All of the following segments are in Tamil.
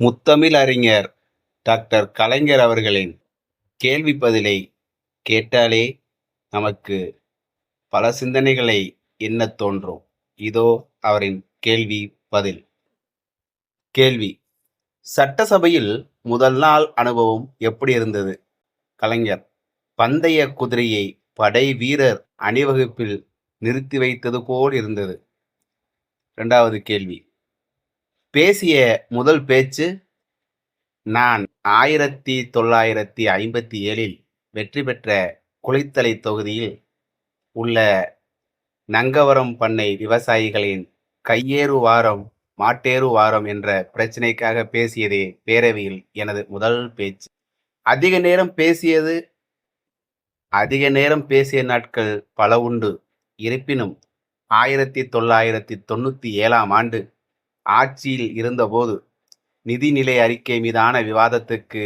முத்தமிழ் அறிஞர் டாக்டர் கலைஞர் அவர்களின் கேள்வி பதிலை கேட்டாலே நமக்கு பல சிந்தனைகளை என்ன தோன்றும். இதோ அவரின் கேள்வி பதில். கேள்வி. சட்டசபையில் முதல் நாள் அனுபவம் எப்படி இருந்தது? கலைஞர் பந்தய குதிரையை படை வீரர் அணிவகுப்பில் நிறுத்தி வைத்தது போல் இருந்தது. இரண்டாவது கேள்வி. பேசிய முதல் பேச்சு நான் ஆயிரத்தி தொள்ளாயிரத்தி ஐம்பத்தி ஏழில் வெற்றி பெற்ற குளித்தலை தொகுதியில் உள்ள நங்கவரம் பண்ணை விவசாயிகளின் கையேறு வாரம் மாட்டேறு வாரம் என்ற பிரச்சினைக்காக பேசியதே பேரவையில் எனது முதல் பேச்சு. அதிக நேரம் பேசியது அதிக நேரம் பேசிய நாட்கள் பல உண்டு. இருப்பினும் ஆயிரத்தி தொள்ளாயிரத்தி தொண்ணூற்றி ஏழாம் ஆண்டு ஆட்சியில் இருந்தபோது நிதிநிலை அறிக்கை மீதான விவாதத்துக்கு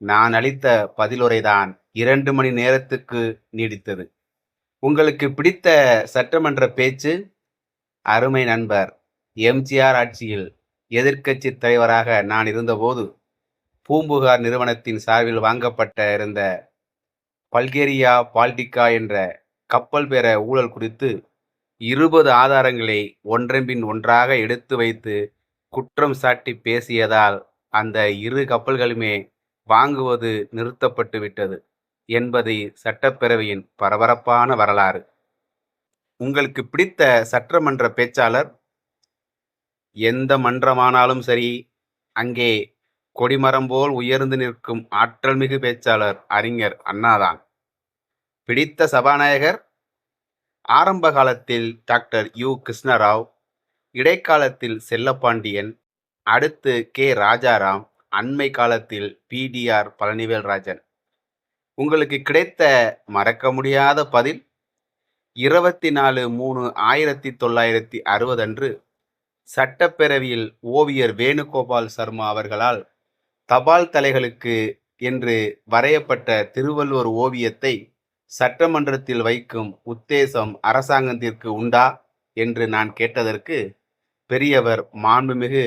நான் அளித்த பதிலுரைதான் இரண்டு மணி நேரத்துக்கு நீடித்தது. உங்களுக்கு பிடித்த சட்டமன்ற பேச்சு? அருமை நண்பர் எம்ஜிஆர் ஆட்சியில் எதிர்க்கட்சி தலைவராக நான் இருந்தபோது பூம்புகார் நிறுவனத்தின் சார்பில் வாங்கப்பட்ட இருந்த பல்கேரியா பால்டிகா என்ற கப்பல் பெற ஊழல் குறித்து இருபது ஆதாரங்களை ஒன்றன்பின் ஒன்றாக எடுத்து வைத்து குற்றம் சாட்டி பேசியதால் அந்த இரு கப்பல்களுமே வாங்குவது நிறுத்தப்பட்டு விட்டது என்பதை சட்டப்பேரவையின் பரபரப்பான வரலாறு. உங்களுக்கு பிடித்த சட்டமன்ற பேச்சாளர் எந்த மன்றமானாலும் சரி அங்கே கொடிமரம் போல் உயர்ந்து நிற்கும் ஆற்றல்மிகு பேச்சாளர் அறிஞர் அண்ணாதான். பிடித்த சபாநாயகர் ஆரம்ப காலத்தில் டாக்டர் யு. கிருஷ்ணராவ் இடைக்காலத்தில் செல்லப்பாண்டியன் அடுத்து கே. ராஜாராம் அண்மை காலத்தில் பிடிஆர் பழனிவேல்ராஜன். உங்களுக்கு கிடைத்த மறக்க முடியாத பதில்? இருபத்தி நாலு மூணு ஆயிரத்தி தொள்ளாயிரத்தி அறுபது அன்று சட்டப்பேரவையில் ஓவியர் வேணுகோபால் சர்மா அவர்களால் தபால் தலைகளுக்கு என்று வரையப்பட்ட திருவள்ளுவர் ஓவியத்தை சட்டமன்றத்தில் வைக்கும் உத்தேசம் அரசாங்கத்திற்கு உண்டா என்று நான் கேட்டதற்கு பெரியவர் மாண்புமிகு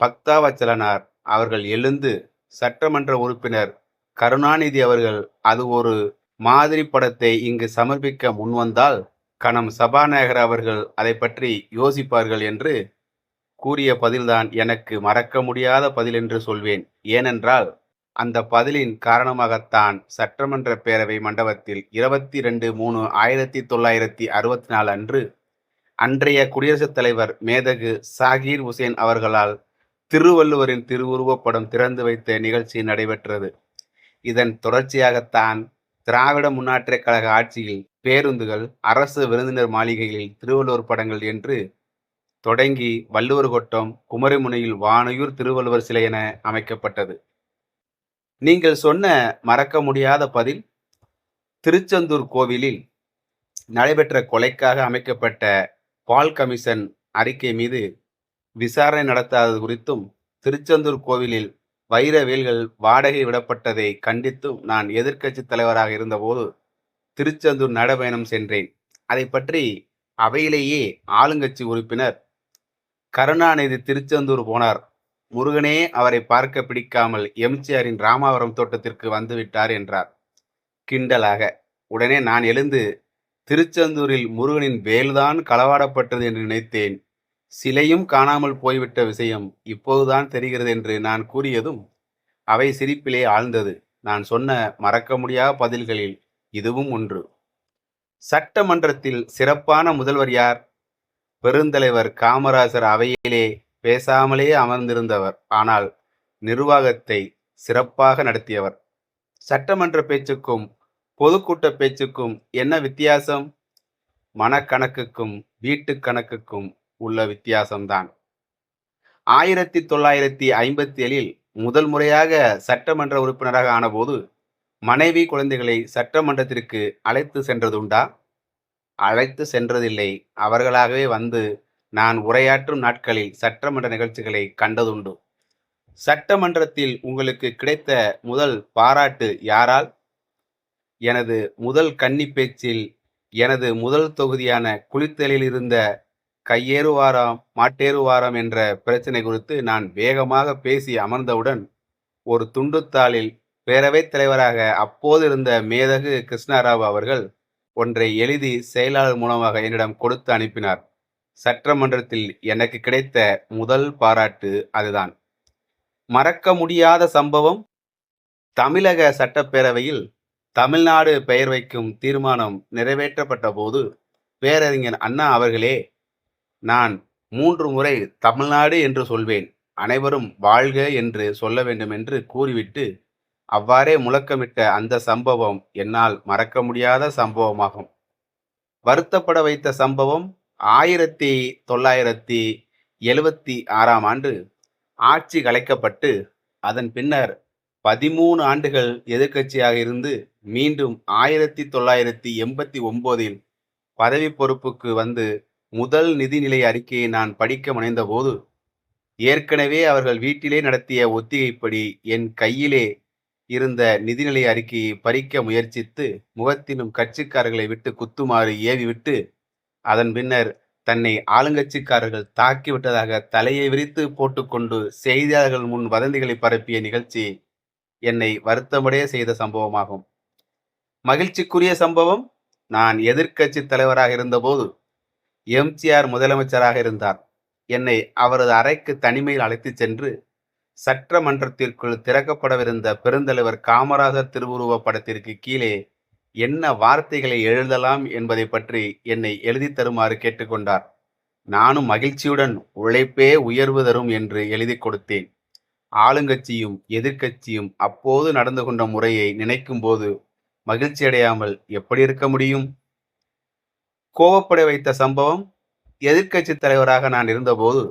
பக்தாவச்சலனார் அவர்கள் எழுந்து சட்டமன்ற உறுப்பினர் கருணாநிதி அவர்கள் அது ஒரு மாதிரி படத்தை இங்கு சமர்ப்பிக்க முன்வந்தால் கணம் சபாநாயகர் அவர்கள் அதை பற்றி யோசிப்பார்கள் என்று கூறிய பதில்தான் எனக்கு மறக்க முடியாத பதில் என்று சொல்வேன். ஏனென்றால் அந்த பதிலின் காரணமாகத்தான் சட்டமன்ற பேரவை மண்டபத்தில் இருபத்தி ரெண்டு மூணு ஆயிரத்தி தொள்ளாயிரத்தி அறுபத்தி நாலு அன்று அன்றைய குடியரசுத் தலைவர் மேதகு சாகீர் உசேன் அவர்களால் திருவள்ளுவரின் திருவுருவப்படம் திறந்து வைத்த நிகழ்ச்சி நடைபெற்றது. இதன் தொடர்ச்சியாகத்தான் திராவிட முன்னேற்றக் கழக ஆட்சியில் பேருந்துகள் அரசு விருந்தினர் மாளிகையில் திருவள்ளுவர் படங்கள் என்று தொடங்கி வள்ளுவர் கோட்டம் குமரிமுனையில் வானையூர் திருவள்ளுவர் சிலை என அமைக்கப்பட்டது. நீங்கள் சொன்ன மறக்க முடியாத பதில் திருச்செந்தூர் கோவிலில் நடைபெற்ற கொலைக்காக அமைக்கப்பட்ட பால் கமிஷன் அறிக்கை மீது விசாரணை நடத்தாதது குறித்தும் திருச்செந்தூர் கோவிலில் வைர வேல்கள் வாடகை விடப்பட்டதை கண்டித்தும் நான் எதிர்க்கட்சி தலைவராக இருந்தபோது திருச்செந்தூர் நடைபயணம் சென்றேன். அதை பற்றி அவையிலேயே ஆளுங்கட்சி உறுப்பினர் கருணாநிதி திருச்செந்தூர் போனார். முருகனே அவரை பார்க்க பிடிக்காமல் எம்ஜிஆரின் ராமாவரம் தோட்டத்திற்கு வந்துவிட்டார் என்றார். கிண்டலாக உடனே நான் எழுந்து திருச்செந்தூரில் முருகனின் வேல்தான் களவாடப்பட்டது என்று நினைத்தேன். சிலையும் காணாமல் போய்விட்ட விஷயம் இப்போதுதான் தெரிகிறது என்று நான் கூறியதும் அவை சிரிப்பிலே ஆழ்ந்தது. நான் சொன்ன மறக்க முடியாத பதில்களில் இதுவும் ஒன்று. சட்டமன்றத்தில் சிறப்பான முதல்வர் யார்? பெருந்தலைவர் காமராஜர் அவையிலே பேசாமலே அமர்ந்திருந்தவர். ஆனால் நிர்வாகத்தை சிறப்பாக நடத்தியவர். சட்டமன்ற பேச்சுக்கும் பொதுக்கூட்ட பேச்சுக்கும் என்ன வித்தியாசம்? மனக்கணக்குக்கும் வீட்டு கணக்குக்கும் உள்ள வித்தியாசம்தான். ஆயிரத்தி தொள்ளாயிரத்தி ஐம்பத்தி ஏழில் முதல் முறையாக சட்டமன்ற உறுப்பினராக ஆனபோது மனைவி குழந்தைகளை சட்டமன்றத்திற்கு அழைத்து சென்றதுண்டா? அழைத்து சென்றதில்லை. அவர்களாகவே வந்து நான் உரையாற்றும் நாட்களில் சட்டமன்ற நிகழ்ச்சிகளை கண்டதுண்டு. சட்டமன்றத்தில் உங்களுக்கு கிடைத்த முதல் பாராட்டு யாரால்? எனது முதல் கன்னி பேச்சில் எனது முதல் தொகுதியான குளித்தலில் இருந்த கையேறுவாராம் மாட்டேறுவாராம் என்ற பிரச்சனை குறித்து நான் வேகமாக பேசி அமர்ந்தவுடன் ஒரு துண்டுத்தாளில் பேரவைத் தலைவராக அப்போது இருந்த மேதகு கிருஷ்ணராவ் அவர்கள் ஒன்றை எழுதி செயலாளர் மூலமாக என்னிடம் கொடுத்து அனுப்பினார். சட்டமன்றத்தில் எனக்கு கிடைத்த முதல் பாராட்டு அதுதான். மறக்க முடியாத சம்பவம். தமிழக சட்டப்பேரவையில் தமிழ்நாடு பெயர் வைக்கும் தீர்மானம் நிறைவேற்றப்பட்ட போது பேரறிஞர் அண்ணா அவர்களே நான் மூன்று முறை தமிழ்நாடு என்று சொல்வேன் அனைவரும் வாழ்க என்று சொல்ல வேண்டும் என்று கூறிவிட்டு அவ்வாறே முழக்கமிட்ட அந்த சம்பவம் என்னால் மறக்க முடியாத சம்பவமாகும். வருத்தப்பட வைத்த சம்பவம் ஆயிரத்தி தொள்ளாயிரத்தி எழுவத்தி ஆறாம் ஆண்டு ஆட்சி கலைக்கப்பட்டு அதன் பின்னர் பதிமூணு ஆண்டுகள் எதிர்க்கட்சியாக இருந்து மீண்டும் ஆயிரத்தி தொள்ளாயிரத்தி எண்பத்தி ஒம்போதில் பதவி பொறுப்புக்கு வந்து முதல் நிதிநிலை அறிக்கையை நான் படிக்க முனைந்தபோது ஏற்கனவே அவர்கள் வீட்டிலே நடத்திய ஒத்திகைப்படி என் கையிலே இருந்த நிதிநிலை அறிக்கையை பறிக்க முயற்சித்து முகத்திலும் கட்சிக்காரர்களை விட்டு குத்துமாறு ஏவிவிட்டு அதன் பின்னர் தன்னை ஆளுங்கட்சிக்காரர்கள் தாக்கிவிட்டதாக தலையை விரித்து போட்டுக்கொண்டு செய்தியாளர்கள் முன் வதந்திகளை பரப்பிய நிகழ்ச்சி என்னை வருத்தமடைய செய்த சம்பவமாகும். மகிழ்ச்சிக்குரிய சம்பவம் நான் எதிர்க்கட்சி தலைவராக இருந்தபோது எம்ஜிஆர் முதலமைச்சராக இருந்தார். என்னை அவரது அறைக்கு தனிமையில் அழைத்துச் சென்று சட்டமன்றத்திற்குள் திறக்கப்படவிருந்த பெருந்தலைவர் காமராஜர் திருவுருவப் படத்திற்கு கீழே என்ன வார்த்தைகளை எழுதலாம் என்பதை பற்றி என்னை எழுதித் தருமாறு கேட்டுக்கொண்டார். நானும் மகிழ்ச்சியுடன் உழைப்பே உயர்வு தரும் என்று எழுதி கொடுத்தேன். ஆளுங்கட்சியும் எதிர்க்கட்சியும் அப்போது நடந்து கொண்ட முறையை நினைக்கும்போது மகிழ்ச்சி அடையாமல் எப்படி இருக்க முடியும்? கோவப்பட வைத்த சம்பவம்? எதிர்க்கட்சி தலைவராக நான் இருந்தபோது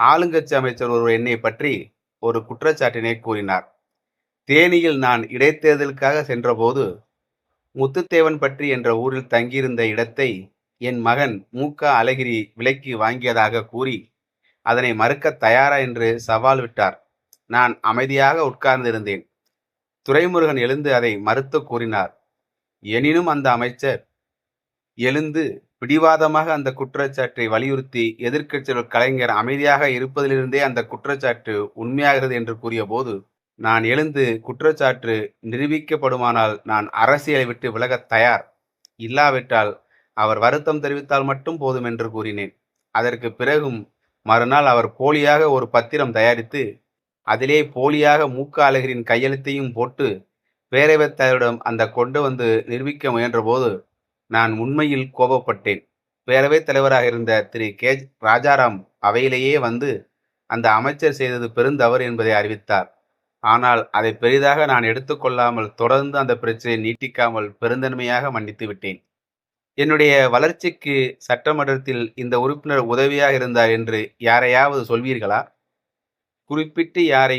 ஆளுங்கட்சி அமைச்சர் ஒருவர் என்னை பற்றி ஒரு குற்றச்சாட்டினை கூறினார். தேனியில் நான் இடைத்தேர்தலுக்காக சென்றபோது முத்துத்தேவன்பட்டி என்ற ஊரில் தங்கியிருந்த இடத்தை என் மகன் மூக்கா அழகிரி விலைக்கு வாங்கியதாக கூறி அதனை மறுக்க தயாரா என்று சவால் விட்டார். நான் அமைதியாக உட்கார்ந்திருந்தேன். துரைமுருகன் எழுந்து அதை மறுத்து கூறினார். எனினும் அந்த அமைச்சர் எழுந்து பிடிவாதமாக அந்த குற்றச்சாட்டை வலியுறுத்தி எதிர்க்கட்சிகள் கலைஞர் அமைதியாக இருப்பதிலிருந்தே அந்த குற்றச்சாட்டு உண்மையாகிறது என்று கூறியபோது நான் எழுந்து குற்றச்சாட்டு நிரூபிக்கப்படுமானால் நான் அரசியலை விட்டு விலகத் தயார். இல்லாவிட்டால் அவர் வருத்தம் தெரிவித்தால் மட்டும் போதும் என்று கூறினேன். அதற்கு பிறகும் மறுநாள் அவர் போலியாக ஒரு பத்திரம் தயாரித்து அதிலே போலியாக மூக்க அழகரின் கையெழுத்தையும் போட்டு பேரவைத்தாரிடம் அந்த கொண்டு வந்து நிரூபிக்க முயன்றபோது நான் உண்மையில் கோபப்பட்டேன். பேரவைத் தலைவராக இருந்த திரு. கே. ராஜாராம் அவையிலேயே வந்து அந்த அமைச்சர் செய்தது பெருந்தவறு என்பதை அறிவித்தார். ஆனால் அதை பெரிதாக நான் எடுத்துக்கொள்ளாமல் தொடர்ந்து அந்த பிரச்சனையை நீட்டிக்காமல் பெருந்தன்மையாக மன்னித்து விட்டேன். என்னுடைய வளர்ச்சிக்கு சட்டமன்றத்தில் இந்த உறுப்பினர் உதவியாக இருந்தார் என்று யாரையாவது சொல்வீர்களா? குறிப்பிட்டு யாரை